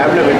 hablo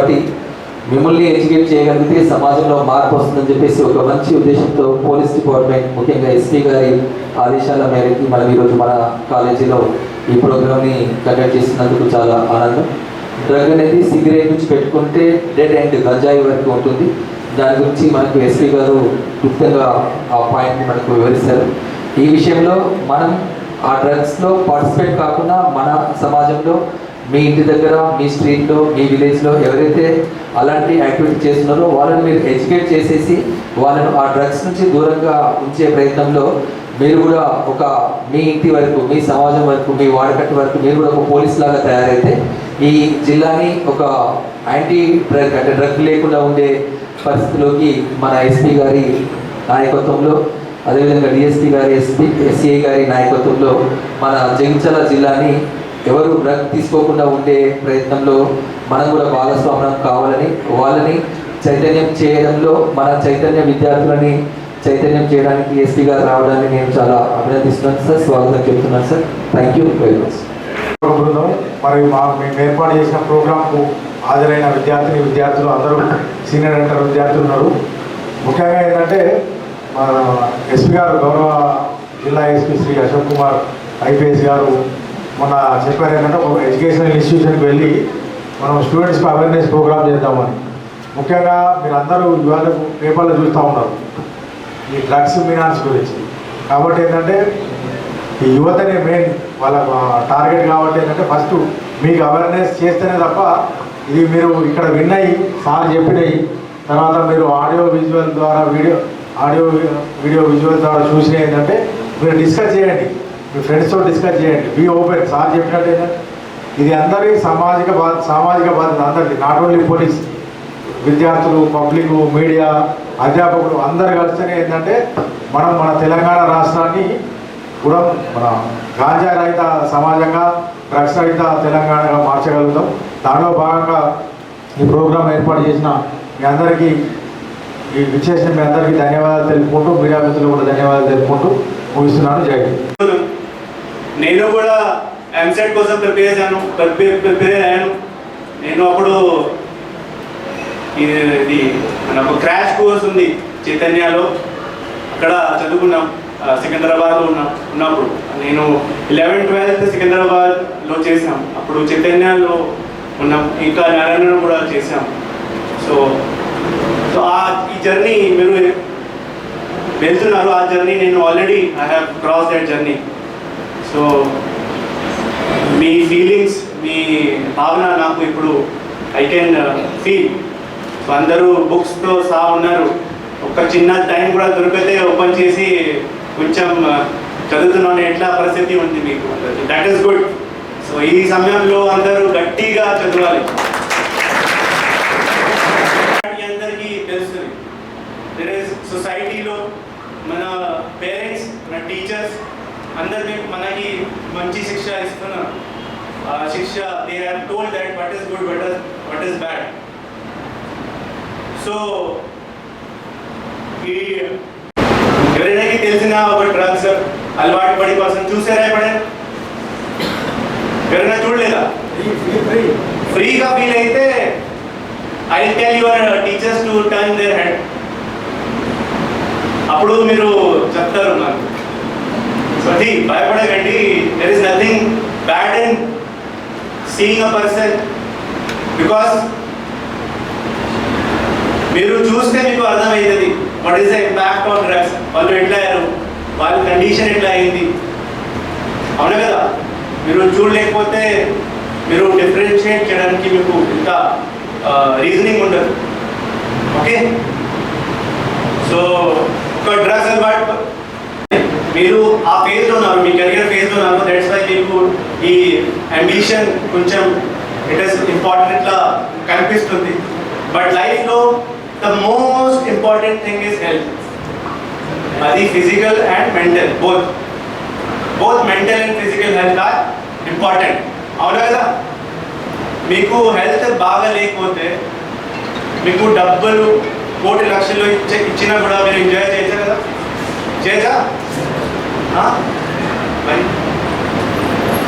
కాబట్టి మిమ్మల్ని educate చేయగలిగితే సమాజంలో మార్పు వస్తుందని చెప్పేసి ఒక మంచి ఉద్దేశంతో పోలీస్ డిపార్ట్మెంట్ ముఖ్యంగా ఎస్పీ గారి ఆదేశాల మేరకు మనం ఈరోజు మన కాలేజీలో ఈ ప్రోగ్రామ్ని కండక్ట్ చేసినందుకు చాలా ఆనందం. డ్రగ్ అనేది సిగరెట్ నుంచి పెట్టుకుంటే డెడ్ అండ్ గంజాయి వరకు ఉంటుంది. దాని గురించి మనకు ఎస్పీ గారు క్లుప్తంగా ఆ పాయింట్ని మనకు వివరిస్తారు. ఈ విషయంలో మనం ఆ డ్రగ్స్లో పార్టిసిపేట్ కాకుండా మన సమాజంలో మీ ఇంటి దగ్గర మీ స్ట్రీట్లో మీ విలేజ్లో ఎవరైతే అలాంటి యాక్టివిటీ చేస్తున్నారో వాళ్ళని మీరు ఎడ్యుకేట్ చేసేసి వాళ్ళను ఆ డ్రగ్స్ నుంచి దూరంగా ఉంచే ప్రయత్నంలో మీరు కూడా ఒక మీ ఇంటి వరకు మీ సమాజం వరకు మీ వాడకట్టు వరకు మీరు కూడా ఒక పోలీస్ లాగా తయారైతే ఈ జిల్లాని ఒక యాంటీ డ్రగ్ అంటే డ్రగ్ లేకుండా ఉండే పరిస్థితిలోకి మన ఎస్పీ గారి నాయకత్వంలో అదేవిధంగా డిఎస్పీ గారి ఎస్పీ ఎస్సీఐ గారి నాయకత్వంలో మన జంచల జిల్లాని ఎవరు డ్రగ్ తీసుకోకుండా ఉండే ప్రయత్నంలో మనం కూడా భాగస్వామ్యం కావాలని వాళ్ళని చైతన్యం చేయడంలో మన చైతన్య విద్యార్థులని చైతన్యం చేయడానికి ఎస్పీ గారు రావడానికి నేను చాలా అభినందిస్తున్నాను సార్. స్వాగతం చెప్తున్నాను sir. Thank you very much బృందం మరి మా మేము ఏర్పాటు చేసిన ప్రోగ్రాంకు హాజరైన విద్యార్థిని విద్యార్థులు అందరూ సీనియర్ అంటారు విద్యార్థులు ఉన్నారు. ముఖ్యంగా ఏంటంటే మన ఎస్పీ గారు గౌరవ జిల్లా ఎస్పీ శ్రీ అశోక్ కుమార్ ఐపీఎస్ గారు మొన్న చెప్పారు ఏంటంటే ఒక ఎడ్యుకేషనల్ ఇన్స్టిట్యూషన్కి వెళ్ళి మనం స్టూడెంట్స్కి అవేర్నెస్ ప్రోగ్రామ్ చేద్దామని. ముఖ్యంగా మీరు అందరూ ఇవాళ పేపర్లో చూస్తూ ఉన్నారు ఈ డ్రగ్స్ మినాన్స్ గురించి. కాబట్టి ఏంటంటే ఈ యువతనే మెయిన్ వాళ్ళ టార్గెట్ కాబట్టి ఏంటంటే ఫస్ట్ మీకు అవేర్నెస్ చేస్తేనే తప్ప ఇది మీరు ఇక్కడ విన్నయి సార్ చెప్పినవి తర్వాత మీరు ఆడియో విజువల్ ద్వారా వీడియో ఆడియో వీడియో విజువల్ ద్వారా చూసిన ఏంటంటే మీరు డిస్కస్ చేయండి. మీ ఫ్రెండ్స్తో డిస్కస్ చేయండి. బీ ఓపెన్ సార్ చెప్పినట్టు ఏంటంటే ఇది అందరి సామాజిక బాధ సామాజిక బాధ్యత అందరిది. నాట్ ఓన్లీ పోలీస్ విద్యార్థులు పబ్లిక్ మీడియా అధ్యాపకులు అందరు కలిస్తేనే ఏంటంటే మనం మన తెలంగాణ రాష్ట్రాన్ని కూడా మన గాంజా రహిత సమాజంగా డ్రగ్స్ రహిత తెలంగాణగా మార్చగలుగుతాం. దానిలో భాగంగా ఈ ప్రోగ్రాం ఏర్పాటు చేసిన మీ అందరికీ ఈ విచ్చేసిన మీ అందరికీ ధన్యవాదాలు తెలుపుకుంటూ మీడియా మిత్రులు కూడా ధన్యవాదాలు తెలుపుకుంటూ ముగిస్తున్నాను జై నేను కూడా ఎంసెట్ కోసం ప్రిపేర్ చేశాను ప్రిపేర్ ప్రిపేర్ అయ్యాను. నేను అప్పుడు ఇది ఇది మన క్రాష్ కోర్స్ ఉంది చైతన్యలో. అక్కడ చదువుకున్నాం సికింద్రాబాద్లో ఉన్నాం ఉన్నప్పుడు. నేను లెవెన్ ట్వెల్త్ సికింద్రాబాద్లో చేసాం అప్పుడు చైతన్యలో ఉన్నాం ఇంకా నారాయణ కూడా చేసాం సో సో ఆ ఈ జర్నీ మీరు వెళ్తున్నారు ఆ జర్నీ. నేను already I have cross that journey so me feelings మీ భావన నాకు ఇప్పుడు ఐ కెన్ ఫీల్ సో అందరూ బుక్స్తో సహా ఉన్నారు. ఒక చిన్న టైం కూడా దొరికితే ఓపెన్ చేసి కొంచెం uh, చదువుతున్నాను ఎట్లా పరిస్థితి ఉంది మీకు? దట్ ఈస్ గుడ్ సో ఈ సమయంలో అందరూ గట్టిగా చదవాలి మీ అందరికీ తెలుస్తుంది దర్ ఇస్ సొసైటీలో మన పేరెంట్స్ మన టీచర్స్ అందరు మీకు మనకి మంచి శిక్ష ఇస్తున్నారు ఆ శిక్ష they have told that what is good what is what is bad so ఈ ఎవరైనాకి తెలిసిన ఒక డ్రగ్స్ అలవాటు పడి పర్సన్ చూసారా ఎప్పుడే ఎవరైనా చూడలేదా ఫ్రీగా ఫీల్ అయితే I tell your teachers to turn their head అప్పుడు మీరు చెప్తారు నాకు. సో అది భయపడకండి. There is nothing bad in seeing a person because మీరు చూస్తే మీకు అర్థమవుతుంది what is the impact on drugs వాళ్ళు ఎట్లా అయ్యారు వాళ్ళ కండిషన్ ఎట్లా అయింది అవునా కదా? మీరు చూడలేకపోతే మీరు డిఫరెన్షియేట్ చేయడానికి మీకు ఇంత రీజనింగ్ ఉండదు. ఓకే సో ఒక డ్రగ్స్ అలవాటు మీరు ఆ ఫేజ్లో ఉన్నారు మీ కెరియర్ ఫేజ్లో ఉన్నారు. దట్స్ వై మీకు ఈ అంబిషన్ కొంచెం ఇట్ ఇస్ ఇంపార్టెంట్ ఇట్లా కనిపిస్తుంది. బట్ లైఫ్లో the most important thing is health అది physical and mental both both mental and physical health are important అవునా కదా? మీకు హెల్త్ బాగా లేకపోతే మీకు డబ్బులు కోటి లక్షల్లో ఇచ్చే ఇచ్చినా కూడా మీరు ఎంజాయ్ చేయొచ్చా కదా చేయొచ్చా మరి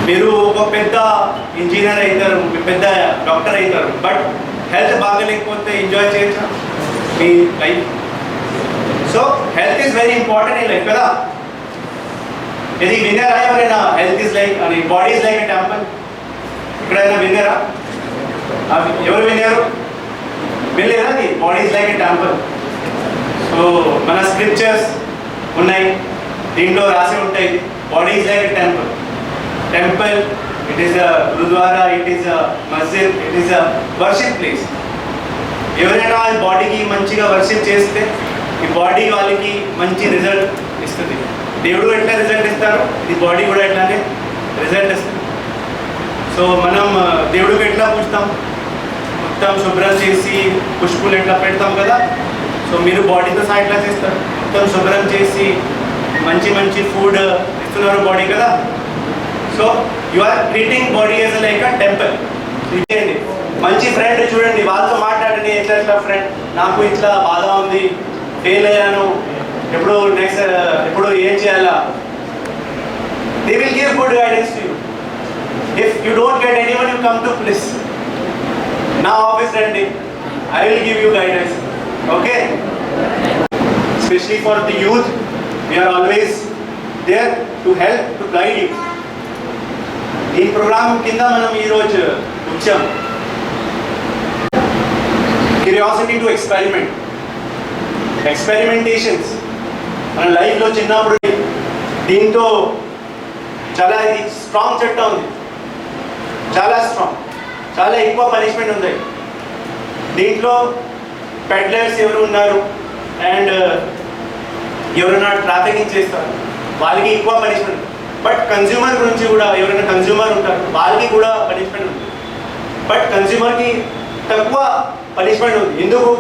మీరు ఒక పెద్ద ఇంజనీర్ అవుతారు పెద్ద డాక్టర్ అవుతారు బట్ హెల్త్ బాగలేకపోతే ఎంజాయ్ చేయొచ్చా మీ life so health is very important in life కదా? ఇది విన్నరా ఎవరైనా హెల్త్ ఈస్ లైక్ అని బాడీ ఇస్ లైక్ టెంపుల్ ఎక్కడైనా విన్నరా? ఎవరు విన్నారు? వినలేదా అది body is like a temple so మన స్క్రిప్చర్స్ ఉన్నాయి. దీంట్లో రాసి ఉంటాయి body is like temple temple it is a gurdwara it is a masjid it is a worship place ఎవరైనా బాడీకి మంచిగా వర్షిప్ చేస్తే ఈ బాడీ వాళ్ళకి మంచి రిజల్ట్ ఇస్తుంది. దేవుడు ఎట్లా రిజల్ట్ ఇస్తారు ఈ బాడీ కూడా ఎట్లానే రిజల్ట్ ఇస్తుంది. సో మనం దేవుడికి ఎట్లా పూజుతాం? మొత్తం శుభ్రం చేసి పుష్పులు ఎట్లా పెడతాం కదా? సో మీరు బాడీతో సహా ఎట్లా చేస్తారు? మొత్తం శుభ్రం చేసి మంచి మంచి ఫుడ్ ఇస్తున్నారు బాడీ కదా? So you are treating body as like a temple ఇదేంటి మంచి ఫ్రెండ్ చూడండి వాళ్ళతో మాట్లాడండి ఎట్లా ఎట్లా ఫ్రెండ్ నాకు ఇట్లా బాధ ఉంది ఫెయిల్ అయ్యాను ఎప్పుడు నెక్స్ట్ ఎప్పుడు ఏం చేయాలా? They will give good guidance to you if you don't get anyone you come to place నా ఆఫీస్ రండి. I will give you guidance okay specially for the youth we are always there to help to guide you ఈ programme కింద మనం ఈరోజు వచ్చాం. Curiosity to experiment experimentations మన లైఫ్లో చిన్నప్పుడు దీంతో చాలా ఇది స్ట్రాంగ్ చట్టం ఉంది. చాలా స్ట్రాంగ్ చాలా ఎక్కువ పనిష్మెంట్ ఉంది. దీంట్లో పెడ్లర్స్ ఎవరు ఉన్నారు అండ్ uh, ఎవరైనా ట్రాఫికింగ్ చేస్తారు వాళ్ళకి ఎక్కువ పనిష్మెంట్ బట్ కన్జ్యూమర్ గురించి కూడా ఎవరైనా కన్జ్యూమర్ ఉంటారు వాళ్ళకి కూడా పనిష్మెంట్ ఉంది. బట్ కన్జ్యూమర్కి తక్కువ పనిష్మెంట్ ఉంది. ఎందుకు?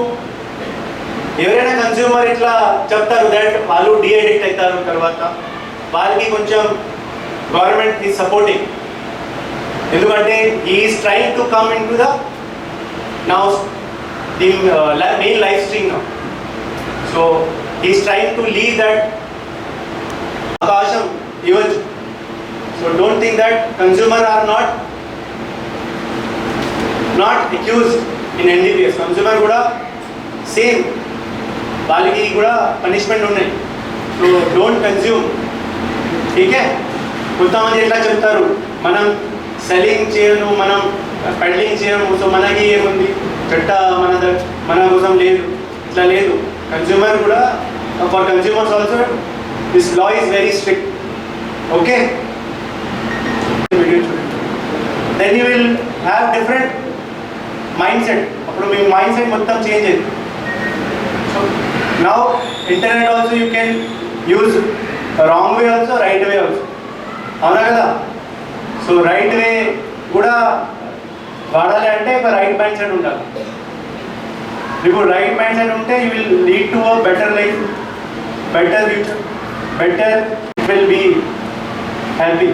ఎవరైనా కన్జ్యూమర్ ఇట్లా చెప్తారు దట్ వాళ్ళు డిఅడిక్ట్ అవుతారు తర్వాత వాళ్ళకి కొంచెం గవర్నమెంట్ ఈ సపోర్టింగ్ ఎందుకంటే is trying to come into the now the main life stream now so is trying to leave that అవకాశం ఇవ్వచ్చు so don't think that consumer are not not accuse in NDPS consumer కూడా same వాళ్ళకి కూడా punishment ఉన్నాయి so don't consume okay కొంతమంది ఎట్లా చెప్తారు? మనం సెల్లింగ్ చేయను మనం పెడ్లింగ్ చేయము సో మనకి ఏముంది? చెట్ట మన మన కోసం లేదు ఇట్లా లేదు. కన్జ్యూమర్ కూడా for consumers also this law is very strict okay then you will have different mindset అప్పుడు మీ మైండ్ సెట్ మొత్తం చేంజ్ అయింది so now internet also you can use wrong way also right way also అవునా కదా? So right way కూడా వాడాలి అంటే ఒక రైట్ మైండ్ సెట్ ఉండాలి. ఇప్పుడు రైట్ మైండ్ సెట్ ఉంటే you will lead to a better life better future better will be happy